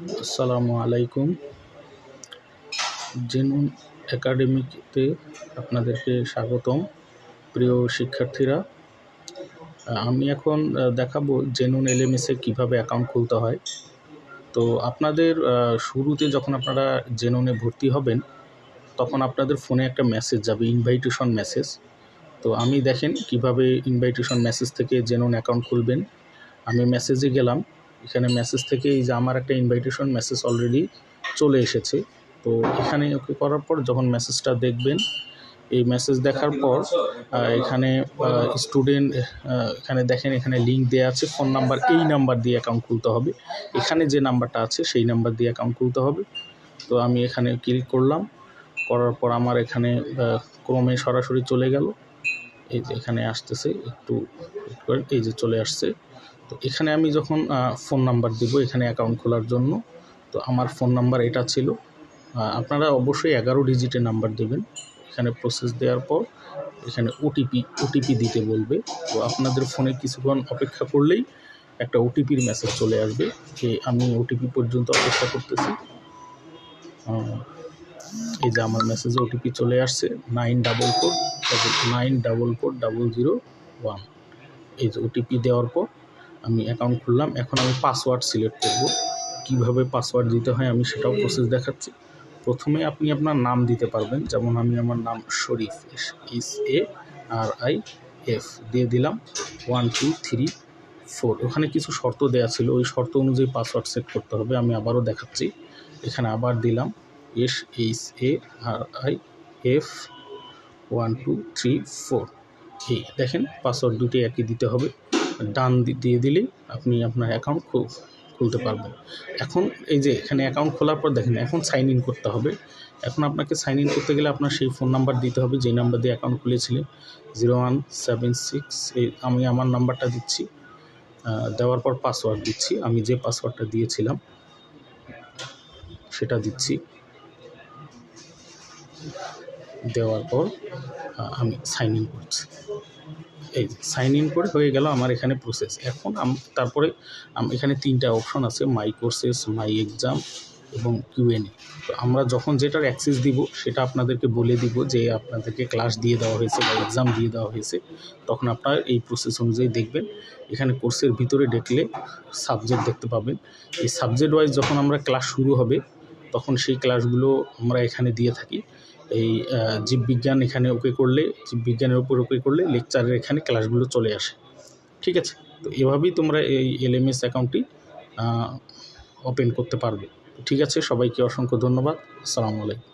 আসসালামু আলাইকুম। জেনুন একাডেমিতে আপনাদেরকে স্বাগতম। প্রিয় শিক্ষার্থীরা, আমি এখন দেখাবো জেনুন এলএমএসে কীভাবে অ্যাকাউন্ট খুলতে হয়। তো আপনাদের শুরুতে যখন আপনারা জেনুনে ভর্তি হবেন, তখন আপনাদের ফোনে একটা মেসেজ যাবে ইনভাইটেশন মেসেজ তো আমি দেখেন কীভাবে ইনভাইটেশন মেসেজ থেকে জেনুন অ্যাকাউন্ট খুলবেন। আমি মেসেজে গেলাম এখানে মেসেজ থেকে এই যে আমার একটা ইনভাইটেশন মেসেজ অলরেডি চলে এসেছে। তো এখানে ওকে করার পর যখন মেসেজটা দেখবেন, এই মেসেজ দেখার পর এখানে স্টুডেন্ট এখানে দেখেন, এখানে লিঙ্ক দেওয়া আছে ফোন নাম্বার এই নাম্বার দিয়ে অ্যাকাউন্ট খুলতে হবে। এখানে যে নাম্বারটা আছে, সেই নাম্বার দিয়ে অ্যাকাউন্ট খুলতে হবে। তো আমি এখানে ক্লিক করলাম, করার পর আমার এখানে ক্রমে সরাসরি চলে গেল। এই যে এখানে আসতেছে, একটু এই যে চলে আসছে। তো এখানে আমি যখন ফোন নাম্বার দিব এখানে অ্যাকাউন্ট খোলার জন্য, তো আমার ফোন নাম্বার এটা ছিল। আপনারা অবশ্যই এগারো ডিজিটের নাম্বার দেবেন। এখানে প্রসেস দেওয়ার পর এখানে ওটিপি ওটিপি দিতে বলবে। তো আপনাদের ফোনে কিছুক্ষণ অপেক্ষা করলেই একটা ওটিপির মেসেজ চলে আসবে যে, আমি ওটিপি পর্যন্ত অপেক্ষা করতেছি। এই যে আমার মেসেজে ওটিপি চলে আসছে nine double four nine double four double zero one এই যে ওটিপি দেওয়ার পর আমি অ্যাকাউন্ট খুললাম, এখন আমি পাসওয়ার্ড সিলেক্ট করব। কীভাবে পাসওয়ার্ড দিতে হয় আমি সেটাও প্রসেস দেখাচ্ছি। প্রথমে আপনি আপনার নাম দিতে পারবেন, যেমন আমি আমার নাম Sharif S A R I F দিয়ে দিলাম ওয়ান টু থ্রি ফোর ওখানে কিছু শর্ত দেওয়া ছিল, ওই শর্ত অনুযায়ী পাসওয়ার্ড সেট করতে হবে, আমি আবারও দেখাচ্ছি। এখানে আবার দিলাম S H A R I F one two three four এই দেখেন পাসওয়ার্ড দুটি একই দিতে হবে। ডান দিয়ে দিলেই আপনি আপনার অ্যাকাউন্ট খুলতে পারবেন। এখন এই যে এখানে অ্যাকাউন্ট খোলার পর দেখেন, এখন সাইন ইন করতে হবে। এখন আপনাকে সাইন ইন করতে গেলে আপনার সেই ফোন নাম্বার দিতে হবে, যেই নাম্বার দিয়ে অ্যাকাউন্ট খুলেছিলেন। জিরো ওয়ান সেভেন সিক্স আমি আমার নাম্বারটা দিচ্ছি। দেওয়ার পর পাসওয়ার্ড দিচ্ছি। আমি যে পাসওয়ার্ডটা দিয়েছিলাম, সেটা দিচ্ছি। দেওয়ার পর আমি সাইন ইন করছি। এই সাইন ইন করে হয়ে গেল আমার এখানে প্রসেস এখন তারপরে এখানে তিনটা অপশন আছে মাই কোর্সেস মাই এক্সাম এবং কিউএনএ তো আমরা যখন যেটার অ্যাক্সেস দিব, সেটা আপনাদেরকে বলে দিব যে আপনাদেরকে ক্লাস দিয়ে দেওয়া হয়েছে বা এক্সাম দিয়ে দেওয়া হয়েছে। তখন আপনার এই প্রসেস অনুযায়ী দেখবেন। এখানে কোর্সের ভিতরে দেখলে সাবজেক্ট দেখতে পাবেন। এই সাবজেক্ট ওয়াইজ যখন আমরা ক্লাস শুরু হবে, তখন সেই ক্লাসগুলো আমরা এখানে দিয়ে থাকি। এই জীববিজ্ঞান এখানে ওকে করলে, জীববিজ্ঞানের উপর ওকে করলে লেকচারের এখানে ক্লাসগুলো চলে আসে। ঠিক আছে? তো এভাবেই তোমরা এই এলএমএস অ্যাকাউন্টটি ওপেন করতে পারবে। ঠিক আছে? সবাইকে অসংখ্য ধন্যবাদ। আসসালামু আলাইকুম।